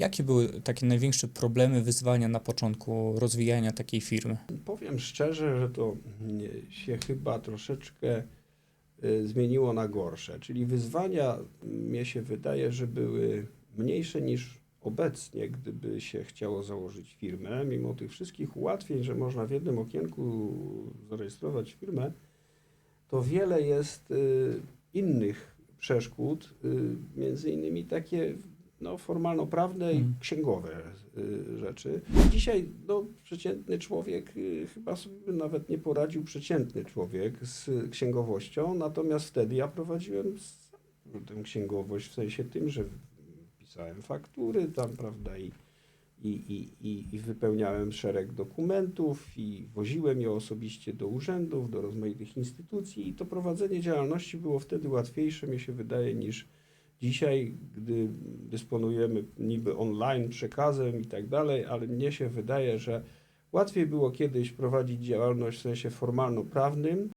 Jakie były takie największe problemy, wyzwania na początku rozwijania takiej firmy? Powiem szczerze, że to mm, się chyba troszeczkę y, zmieniło na gorsze. Czyli wyzwania, mnie się wydaje, że były mniejsze niż obecnie, gdyby się chciało założyć firmę. Mimo tych wszystkich ułatwień, że można w jednym okienku zarejestrować firmę, to wiele jest y, innych przeszkód, y, między innymi takie no, formalno-prawne i Mhm. księgowe y, rzeczy. Dzisiaj no, przeciętny człowiek y, chyba sobie nawet nie poradził przeciętny człowiek z księgowością, natomiast wtedy ja prowadziłem z- tę księgowość w sensie tym, że pisałem faktury tam, prawda, i, i, i, i, i wypełniałem szereg dokumentów i woziłem je osobiście do urzędów, do rozmaitych instytucji i to prowadzenie działalności było wtedy łatwiejsze, mi się wydaje, niż dzisiaj, gdy dysponujemy niby online przekazem i tak dalej, ale mnie się wydaje, że łatwiej było kiedyś prowadzić działalność w sensie formalno-prawnym,